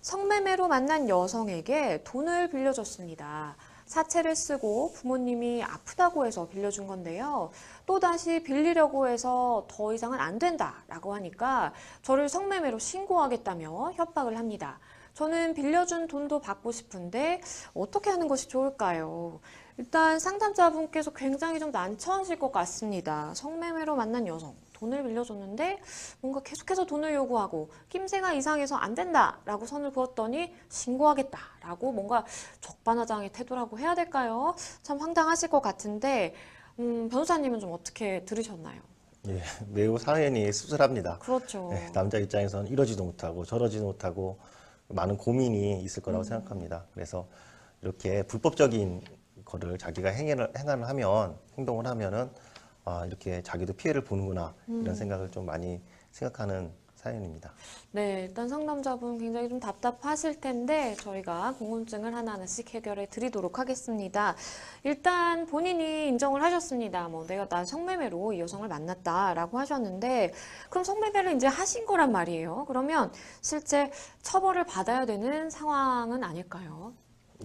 성매매로 만난 여성에게 돈을 빌려줬습니다. 사채를 쓰고 부모님이 아프다고 해서 빌려준 건데요. 또다시 빌리려고 해서 더 이상은 안 된다라고 하니까 저를 성매매로 신고하겠다며 협박을 합니다. 저는 빌려준 돈도 받고 싶은데 어떻게 하는 것이 좋을까요? 일단 상담자분께서 굉장히 좀 난처하실 것 같습니다. 성매매로 만난 여성, 돈을 빌려줬는데 뭔가 계속해서 돈을 요구하고 낌새가 이상해서 안 된다라고 선을 그었더니 신고하겠다라고 뭔가 적반하장의 태도라고 해야 될까요? 참 황당하실 것 같은데 음, 변호사님은 좀 어떻게 들으셨나요? 예, 매우 사연이 씁쓸합니다. 그렇죠. 네, 남자 입장에서는 이러지도 못하고 저러지도 못하고 많은 고민이 있을 거라고 생각합니다. 그래서 이렇게 불법적인 거를 자기가 행위를 행을 하면 행동을 하면은 아, 이렇게 자기도 피해를 보는구나 이런 생각을 좀 많이 생각하는 사연입니다. 네, 일단 상담자분 굉장히 좀 답답하실 텐데 저희가 궁금증을 하나하나씩 해결해 드리도록 하겠습니다. 일단 본인이 인정을 하셨습니다. 뭐 내가 나 성매매로 이 여성을 만났다라고 하셨는데 그럼 성매매를 이제 하신 거란 말이에요. 그러면 실제 처벌을 받아야 되는 상황은 아닐까요?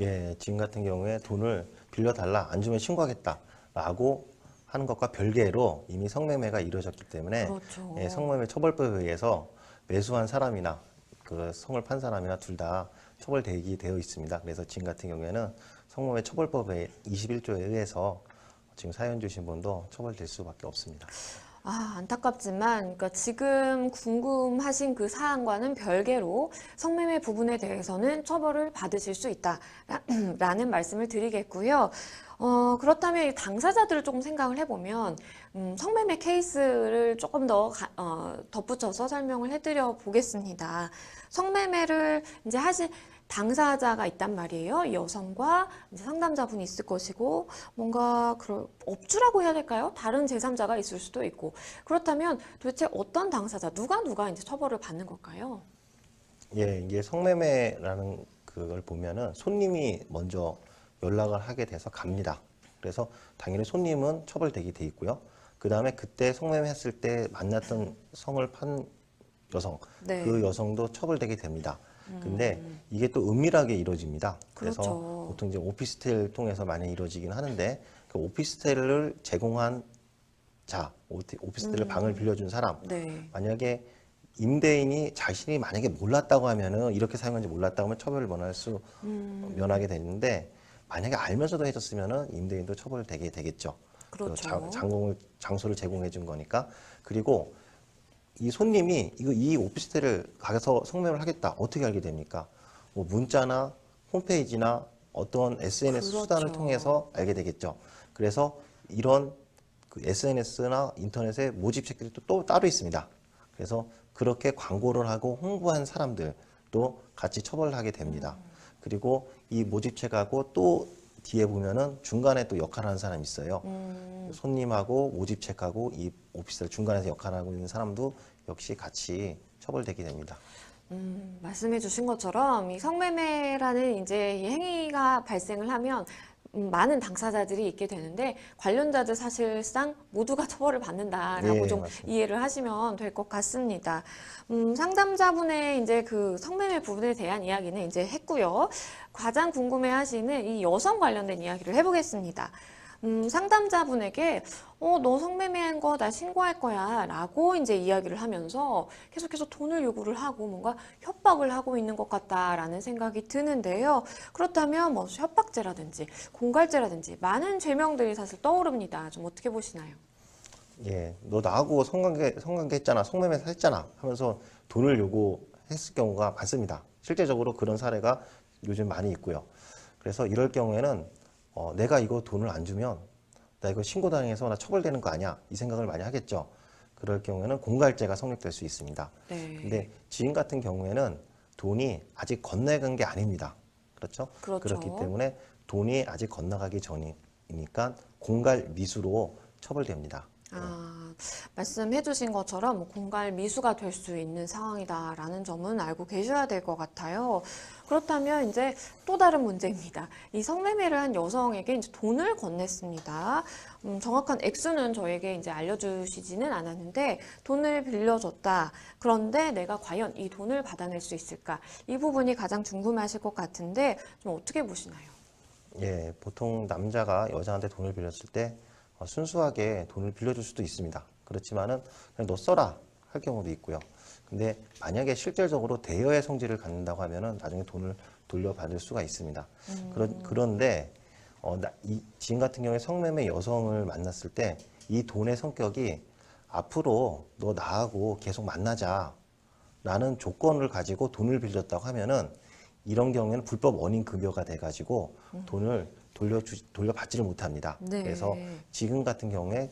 예, 지금 같은 경우에 돈을 빌려달라 안 주면 신고하겠다라고 하는 것과 별개로 이미 성매매가 이루어졌기 때문에 그렇죠. 예, 성매매 처벌법에 의해서 매수한 사람이나 그 성을 판 사람이나 둘 다 처벌되게 되어 있습니다. 그래서 지금 같은 경우에는 성매매 처벌법의 21조에 의해서 지금 사연 주신 분도 처벌될 수밖에 없습니다. 아, 안타깝지만, 그러니까 지금 궁금하신 그 사안과는 별개로 성매매 부분에 대해서는 처벌을 받으실 수 있다라는 말씀을 드리겠고요. 어, 그렇다면 이 당사자들을 조금 생각을 해보면, 음, 성매매 케이스를 조금 더 가- 어, 덧붙여서 설명을 해드려 보겠습니다. 성매매를 이제 하신 당사자가 있단 말이에요. 이 여성과 상담자분이 있을 것이고, 뭔가 그런 업주라고 해야 될까요? 다른 제3자가 있을 수도 있고. 그렇다면 도대체 어떤 당사자, 누가 누가 이제 처벌을 받는 걸까요? 예, 이게 성매매라는 그걸 보면은 손님이 먼저 연락을 하게 돼서 갑니다. 그래서 당연히 손님은 처벌되게 돼 있고요. 그 다음에 그때 성매매 했을 때 만났던 성을 판 여성, 네. 그 여성도 처벌되게 됩니다. 근데 이게 또 은밀하게 이루어집니다. 그래서 그렇죠. 보통 이제 오피스텔 통해서 많이 이루어지긴 하는데 그 오피스텔을 제공한 자, 오피스텔을 방을 빌려준 사람, 네. 만약에 임대인이 자신이 만약에 몰랐다고 하면은 이렇게 사용한지 몰랐다고 하면 처벌을 면할 수 음. 면하게 되는데 만약에 알면서도 해줬으면은 임대인도 처벌되게 되겠죠. 그 그렇죠. 자- 장공을 장소를 제공해 준 거니까 그리고 이 손님이 이거 이 오피스텔을 가서 성매매를 하겠다 어떻게 알게 됩니까? 뭐 문자나 홈페이지나 어떤 SNS 그렇죠. 수단을 통해서 알게 되겠죠. 그래서 이런 그 SNS나 인터넷에 모집 책들이 또, 또 따로 있습니다. 그래서 그렇게 광고를 하고 홍보한 사람들도 같이 처벌을 하게 됩니다. 그리고 이 모집책하고 또 뒤에 보면은 중간에 또 역할을 하는 사람이 있어요. 음, 손님하고 모집책하고 이 오피스텔 중간에서 역할을 하고 있는 사람도 역시 같이 처벌되게 됩니다. 음, 말씀해 주신 것처럼 이 성매매라는 이제 이 행위가 발생을 하면 음, 많은 당사자들이 있게 되는데 관련자들 사실상 모두가 처벌을 받는다라고 예, 좀 맞습니다. 이해를 하시면 될 것 같습니다. 음, 상담자분의 이제 그 성매매 부분에 대한 이야기는 이제 했고요. 가장 궁금해하시는 이 여성 관련된 이야기를 해보겠습니다. 음, 상담자분에게 어, 너 성매매한 거 나 신고할 거야 라고 이제 이야기를 하면서 계속해서 돈을 요구를 하고 뭔가 협박을 하고 있는 것 같다라는 생각이 드는데요. 그렇다면 뭐 협박죄라든지 공갈죄라든지 많은 죄명들이 사실 떠오릅니다. 좀 어떻게 보시나요? 예, 너 나하고 성관계 성관계 했잖아, 성매매 했잖아 하면서 돈을 요구했을 경우가 많습니다. 실제적으로 그런 사례가 요즘 많이 있고요. 그래서 이럴 경우에는 어, 내가 이거 돈을 안 주면 나 이거 신고당해서 나 처벌되는 거 아니야 이 생각을 많이 하겠죠. 그럴 경우에는 공갈죄가 성립될 수 있습니다. 네. 근데 지인 같은 경우에는 돈이 아직 건네간 게 아닙니다. 그렇죠? 그렇죠. 기 때문에 돈이 아직 건너가기 전이니까 공갈 미수로 처벌됩니다. 아, 말씀해 주신 것처럼 뭐 공갈 미수가 될 수 있는 상황이다라는 점은 알고 계셔야 될 것 같아요. 그렇다면 이제 또 다른 문제입니다. 이 성매매를 한 여성에게 이제 돈을 건넸습니다. 음, 정확한 액수는 저에게 이제 알려주시지는 않았는데 돈을 빌려줬다. 그런데 내가 과연 이 돈을 받아낼 수 있을까? 이 부분이 가장 궁금하실 것 같은데 좀 어떻게 보시나요? 예, 보통 남자가 여자한테 돈을 빌렸을 때 어, 순수하게 돈을 빌려줄 수도 있습니다. 그렇지만은 그냥 너 써라 할 경우도 있고요. 근데 만약에 실질적으로 대여의 성질을 갖는다고 하면은 나중에 돈을 돌려받을 수가 있습니다. 그런, 그런데 어, 나, 이 지인 같은 경우에 성매매 여성을 만났을 때 이 돈의 성격이 앞으로 너 나하고 계속 만나자 라는 조건을 가지고 돈을 빌렸다고 하면은 이런 경우에는 불법 원인 급여가 돼가지고 돈을 돌려주 돌려받지를 못합니다. 네. 그래서 지금 같은 경우에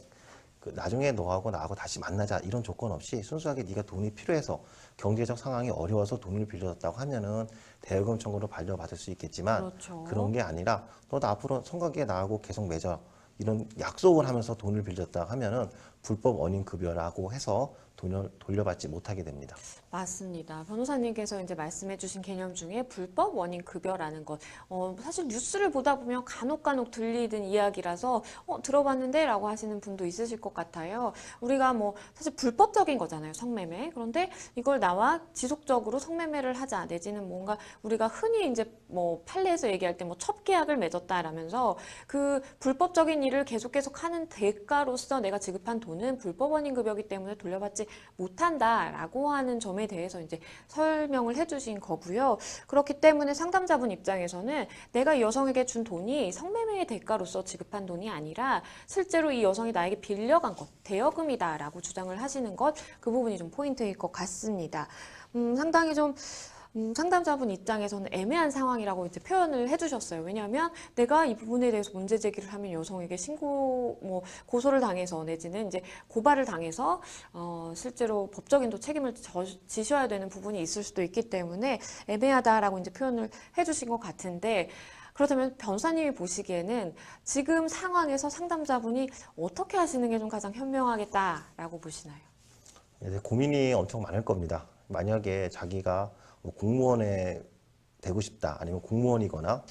그 나중에 너하고 나하고 다시 만나자 이런 조건 없이 순수하게 네가 돈이 필요해서 경제적 상황이 어려워서 돈을 빌려줬다고 하면은 대여금 청구로 발려받을 수 있겠지만 그렇죠. 그런 게 아니라 너 나 앞으로 성관계 나하고 계속 맺어 이런 약속을 하면서 돈을 빌렸다 하면은 불법 원인 급여라고 해서 돈을 돌려받지 못하게 됩니다. 맞습니다. 변호사님께서 이제 말씀해주신 개념 중에 불법 원인 급여라는 것, 어, 사실 뉴스를 보다 보면 간혹간혹 들리던 이야기라서 어, 들어봤는데라고 하시는 분도 있으실 것 같아요. 우리가 뭐 사실 불법적인 거잖아요, 성매매. 그런데 이걸 나와 지속적으로 성매매를 하자 내지는 뭔가 우리가 흔히 이제 뭐 판례에서 얘기할 때 뭐 첩계약을 맺었다라면서 그 불법적인 일을 계속 계속 하는 대가로서 내가 지급한 돈은 불법 원인 급여이기 때문에 돌려받지 못한다라고 하는 점에 대해서 이제 설명을 해주신 거고요. 그렇기 때문에 상담자분 입장에서는 내가 이 여성에게 준 돈이 성매매의 대가로서 지급한 돈이 아니라 실제로 이 여성이 나에게 빌려간 것, 대여금이다라고 주장을 하시는 것, 그 부분이 좀 포인트일 것 같습니다. 음, 상당히 좀 음, 상담자분 입장에서는 애매한 상황이라고 이제 표현을 해주셨어요. 왜냐하면 내가 이 부분에 대해서 문제 제기를 하면 여성에게 신고, 뭐, 고소를 당해서 내지는 이제 고발을 당해서, 어, 실제로 법적인 또 책임을 져, 지셔야 되는 부분이 있을 수도 있기 때문에 애매하다라고 이제 표현을 해주신 것 같은데, 그렇다면 변호사님이 보시기에는 지금 상황에서 상담자분이 어떻게 하시는 게 좀 가장 현명하겠다라고 보시나요? 이제 고민이 엄청 많을 겁니다. 만약에 자기가 뭐 공무원에 되고 싶다, 아니면 공무원이거나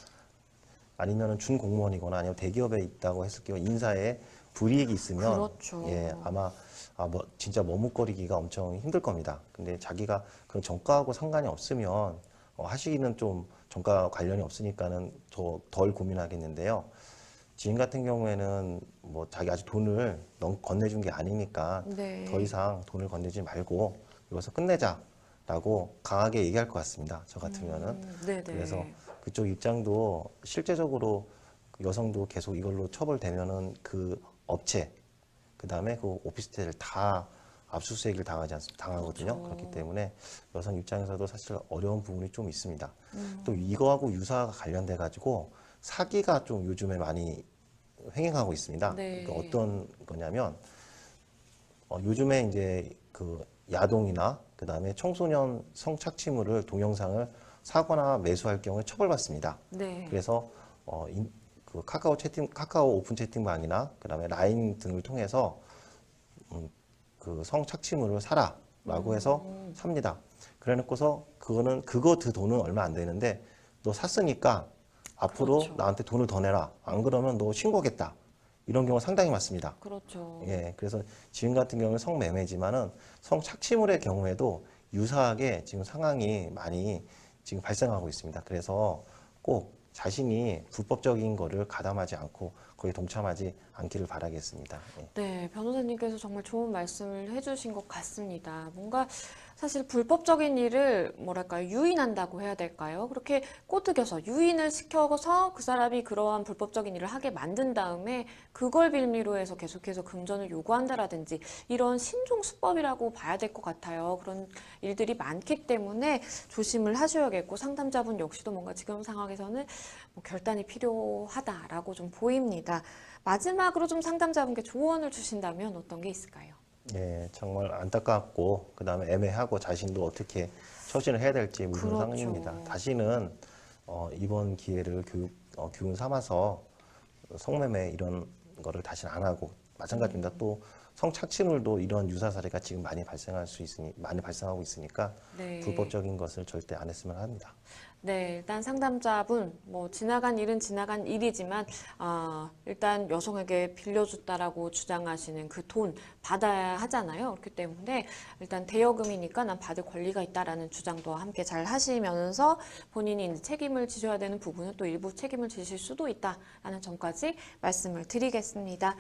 아니면은 준공무원이거나 아니면 대기업에 있다고 했을 경우 인사에 불이익이 있으면 그렇죠. 예 아마 아 뭐 진짜 머뭇거리기가 엄청 힘들 겁니다. 근데 자기가 그런 정가하고 상관이 없으면 어, 하시기는 좀 정가 관련이 없으니까는 더 덜 고민하겠는데요. 지인 같은 경우에는 뭐 자기 아직 돈을 넌 건네준 게 아니니까 네. 더 이상 돈을 건네지 말고 이것을 끝내자 라고 강하게 얘기할 것 같습니다. 저 같으면은 음, 네네. 그래서 그쪽 입장도 실제적으로 그 여성도 계속 이걸로 처벌되면은 그 업체 그 다음에 그 오피스텔을 다 압수수색을 당하지 않습 당하거든요. 그렇죠. 그렇기 때문에 여성 입장에서도 사실 어려운 부분이 좀 있습니다. 음. 또 이거하고 유사가 관련돼 가지고 사기가 좀 요즘에 많이 횡행하고 있습니다. 네. 그러니까 어떤 거냐면 어, 요즘에 이제 그 야동이나 그 다음에 청소년 성착취물을 동영상을 사거나 매수할 경우에 처벌받습니다. 네. 그래서 어, 인- 그 카카오 채팅, 카카오 오픈 채팅방이나 그 다음에 라인 등을 통해서 음, 그 성착취물을 사라라고 해서 음. 삽니다. 그래놓고서 그거는 그거 그 돈은 얼마 안 되는데 너 샀으니까 앞으로 그렇죠. 나한테 돈을 더 내라. 안 그러면 너 신고하겠다. 이런 경우 상당히 많습니다. 그렇죠. 예, 그래서 지금 같은 경우는 성매매지만은 성착취물의 경우에도 유사하게 지금 상황이 많이 지금 발생하고 있습니다. 그래서 꼭 자신이 불법적인 거를 가담하지 않고 거기에 동참하지 않기를 바라겠습니다. 예. 네, 변호사님께서 정말 좋은 말씀을 해주신 것 같습니다. 뭔가 사실 불법적인 일을 뭐랄까요, 유인한다고 해야 될까요? 그렇게 꼬드겨서 유인을 시켜서 그 사람이 그러한 불법적인 일을 하게 만든 다음에 그걸 빌미로 해서 계속해서 금전을 요구한다라든지 이런 신종 수법이라고 봐야 될 것 같아요. 그런 일들이 많기 때문에 조심을 하셔야겠고 상담자분 역시도 뭔가 지금 상황에서는 뭐 결단이 필요하다라고 좀 보입니다. 마지막으로 좀 상담자분께 조언을 주신다면 어떤 게 있을까요? 예, 정말 안타깝고 그다음에 애매하고 자신도 어떻게 처신을 해야 될지 묻는 그렇죠. 상황입니다. 다시는 어, 이번 기회를 교육 어, 교훈 삼아서 성매매 이런 거를 다시는 안 하고 마찬가지입니다. 또 성착취물도 이런 유사 사례가 지금 많이 발생할 수 있으니 많이 발생하고 있으니까 네. 불법적인 것을 절대 안 했으면 합니다. 네, 일단 상담자분, 뭐, 지나간 일은 지나간 일이지만, 아, 일단 여성에게 빌려줬다라고 주장하시는 그 돈 받아야 하잖아요. 그렇기 때문에 일단 대여금이니까 난 받을 권리가 있다라는 주장도 함께 잘 하시면서 본인이 책임을 지셔야 되는 부분은 또 일부 책임을 지실 수도 있다라는 점까지 말씀을 드리겠습니다.